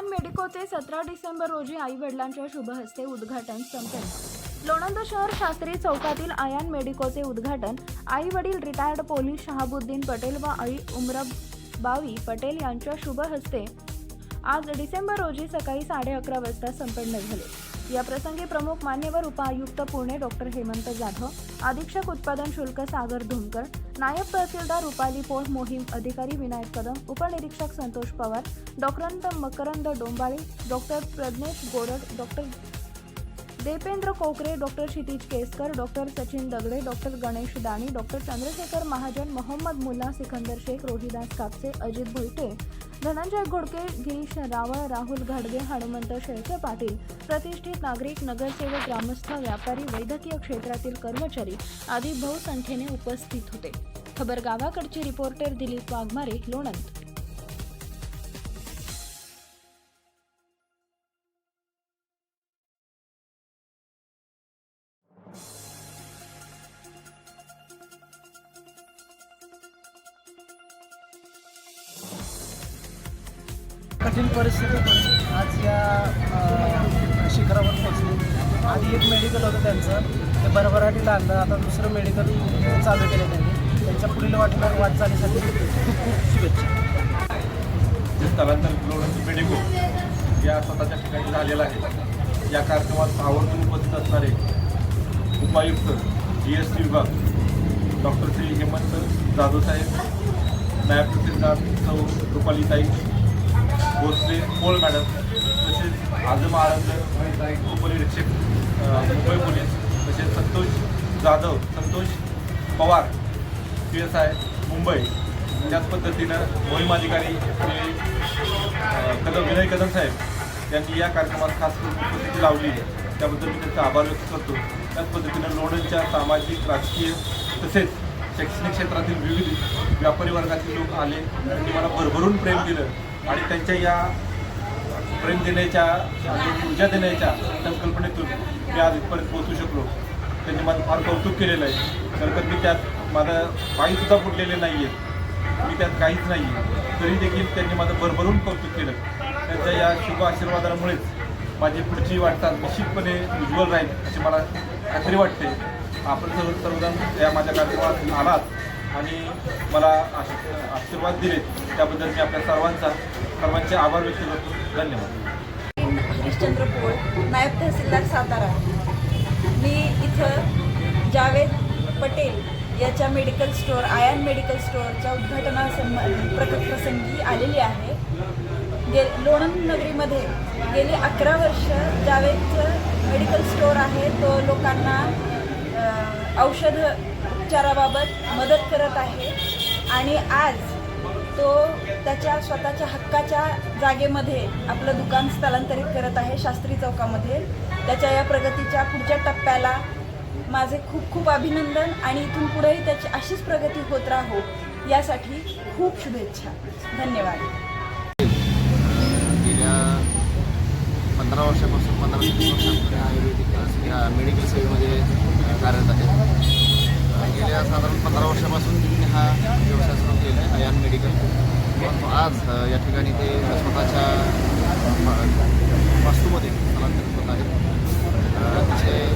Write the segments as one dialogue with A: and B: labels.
A: आयान मेडिकोचे सतरा डिसेंबर रोजी आई वडिलांच्या शुभहस्ते उद्घाटन संपन्न लोणंद शहर शास्त्री चौकातील आयान मेडिकोचे उद्घाटन. आई वडील रिटायर्ड पोलीस शहाबुद्दीन पटेल व आई उमरबावी पटेल यांच्या शुभहस्ते. आज डिसेंबर रोजी सकाळी साडे अकरा वाजता संपन्न झाले. या प्रसंगी प्रमुख मान्यवर उपायुक्त पुणे डॉक्टर हेमंत जाधव अधीक्षक उत्पादन शुल्क सागर धुमकर नायब तहसीलदार रुपाली पोळ मोहीम अधिकारी विनायक कदम उपनिरीक्षक Santosh Pawar doctor Makarand Dombale doctor Pradnyesh Gorad doctor Dependra Kokare doctor Kshitij Keskar doctor Sachin Dagade doctor Ganesh Dani doctor Chandrashekhar Mahajan Mohammad Mulla Sikandar Shaikh Rohidas Kapse Ajit Bhuite Dhananjay Ghodke Girish Raval Rahul घाडगे हनुमंत शेळके पाटील प्रतिष्ठित नागरिक नगरसेवक ग्रामस्थ व्यापारी वैद्यकीय क्षेत्रातील कर्मचारी आदी बहुसंख्येने उपस्थित होते. खबर गावाकडचे रिपोर्टर दिलीप वाघमारे लोणंद.
B: कठीण परिस्थितीतून आज या शिखरावर पोहोचले. आधी एक मेडिकल होतं त्यांचं. ते भरभराटी आणलं आता दुसरं मेडिकल चालू केलं त्यांनी. त्यांच्या पुढील वाटणार वाटचालीसाठी खूप खूप शुभेच्छा.
C: स्थलांतर लोणंद मेडिको या स्वतःच्या ठिकाणी झालेला आहे. या कार्यक्रमात आवर्जून उपस्थित असणारे उपायुक्त जी एस टी विभाग डॉक्टर श्री हेमंत जाधव साहेब नायब तहसीलदार सौ रुपालीताई भोसले पोळ मॅडम तसेच आजम आनंद उपनिरीक्षक मुंबई पोलीस तसेच Santosh Jadhav Santosh Pawar P S I Mumbai. त्याच पद्धतीनं मोहीम अधिकारी कदम विनय कदम साहेब यांनी या कार्यक्रमात खास करून उपस्थिती लावली त्याबद्दल मी त्यांचा आभार व्यक्त करतो. त्याच पद्धतीनं लोणंदच्या सामाजिक राजकीय तसेच शैक्षणिक क्षेत्रातील विविध व्यापारी वर्गातील लोक आले त्यांनी मला भरभरून प्रेम दिलं. आणि त्यांच्या या प्रेम देण्याच्या ऊर्जा देण्याच्या संकल्पनेतून मी आज इथपर्यंत पोहोचू शकलो. त्यांनी माझं फार कौतुक केलेलं आहे. तर मी त्यात माझं पायसुद्धा फुटलेले नाही आहे मी त्यात काहीच नाही आहे तरी देखील त्यांनी माझं भरभरून कौतुक केलं. त्यांच्या या शुभ आशीर्वादामुळेच माझी पुढची वाटचाल निश्चितपणे उज्ज्वल राहील अशी मला खात्री वाटते. आपण सर्व सर्वजण या माझ्या कार्यक्रमात आलात आणि मला आशीर्वाद दिले त्याबद्दल मी आपल्या सर्वांचा सर्वांचे आभार व्यक्त करतो. धन्यवाद.
D: हरिश्चंद्र पोळ नायब तहसीलदार सातारा. मी इथं जावेद पटेल याच्या मेडिकल स्टोअर आयान मेडिकल स्टोअरच्या उद्घाटनासंब प्रसंगी आलेली आहे. गे लोणंद नगरीमध्ये गेली अकरा वर्ष जावेदचं मेडिकल स्टोअर आहे. तो लोकांना औषध उपचाराबाबत मदत करत आहे. आणि आज तो त्याच्या स्वतःच्या हक्काच्या जागेमध्ये आपलं दुकान स्थलांतरित करत आहे शास्त्री चौकामध्ये. त्याच्या या प्रगतीच्या पुढच्या टप्प्याला माझे खूप खूप अभिनंदन आणि इथून पुढेही त्याची अशीच प्रगती होत राहो यासाठी खूप शुभेच्छा. धन्यवाद.
E: गेल्या पंधरा वर्षापासून पंधरा वर्षापासून आयुर्वेदिक या मेडिकल सेवेमध्ये कार्यरत आहे. गेल्या साधारण पंधरा वर्षापासून मी हा व्यवसाय सुरू केला आहे. आज या ठिकाणी ते स्वतःच्या वास्तूमध्ये स्थलांतरित होत आहेत. अ, अतिशय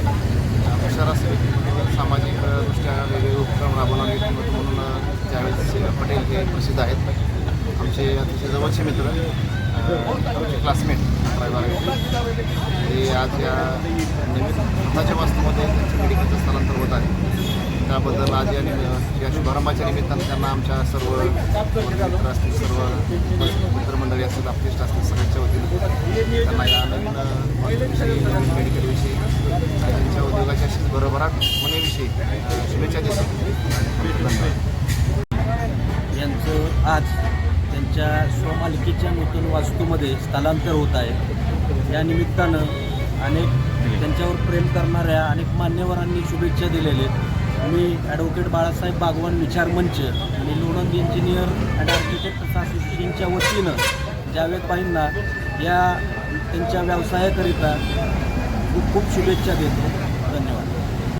E: हुशार असे सामाजिकदृष्ट्या वेगवेगळे उपक्रम राबवणारे व्यक्तिमत्व म्हणून ज्यावेळेस पटेल हे प्रसिद्ध आहेत. आमचे अतिशय जवळचे मित्र आमचे क्लासमेट अकरावी ते. आज या नवीन स्वतःच्या वास्तूमध्ये त्यांच्या मेडिकलचं स्थलांतर होत आहे. त्याबद्दल आज या निमित्त या शुभारंभाच्या निमित्तानं त्यांना आमच्या सर्व मित्र असतील सर्व मित्रमंडळी असतील आपलिस्ट असतील सगळ्यांच्या वतीनं त्यांना या नवीन मेडिकलविषयी त्यांच्या उद्योगाच्या बरोबरात होण्याविषयी शुभेच्छा देतो.
F: यांचं आज त्यांच्या स्वमालकीच्या नूतन वास्तूमध्ये स्थलांतर होत आहे. या निमित्तानं अनेक त्यांच्यावर प्रेम करणाऱ्या अनेक मान्यवरांनी शुभेच्छा दिलेल्या आहेत. मी ॲडव्होकेट बाळासाहेब बागवान विचार मंच आणि लोणंद इंजिनियर अँड आर्किटेक्ट असोसिएशनच्या वतीनं जावेदबाईंना या त्यांच्या व्यवसायाकरिता खूप खूप शुभेच्छा देतो. धन्यवाद.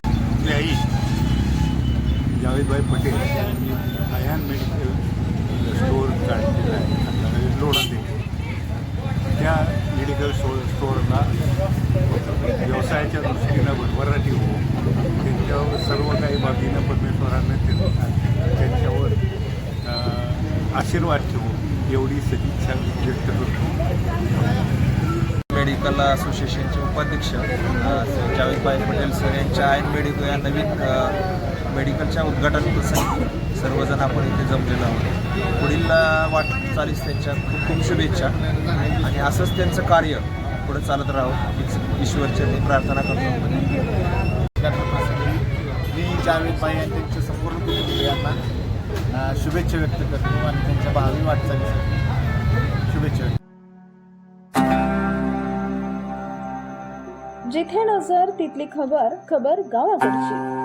G: आपली आई जावेदभाई पटेल यांनी आयान मेडिकल स्टोअर काढलेलं आहे. म्हणजे या मेडिकल स्टोअर स्टोअरला व्यवसायाच्या दृष्टीनं भरभराटी हो. त्यांच्यावर सर्व काही बाबीनं परमेश्वरानं त्यांच्यावर आशीर्वाद ठेवू एवढी सदिच्छा व्यक्त करतो.
F: मेडिकल असोसिएशनचे उपाध्यक्ष अ, जावेदभाई पटेल सर यांच्या आयन मेडिको या नवीन मेडिकलच्या उद्घाटन प्रसंगी सर्वजण आपण इथे जमलेलो आहोत. पुढील वाटचालीस त्यांच्या खूप खूप शुभेच्छा. आणि असंच त्यांचं कार्य पुढे चालत राहावं हीच मी प्रार्थना करतो.
H: जावेद भाई आणि त्यांच्या संपूर्ण कुटुंबियांना शुभेच्छा व्यक्त करतो आणि त्यांच्या भावी वाटचालीसाठी. शुभेच्छा
A: जिथे नजर तिथली खबर खबर गावाकडची.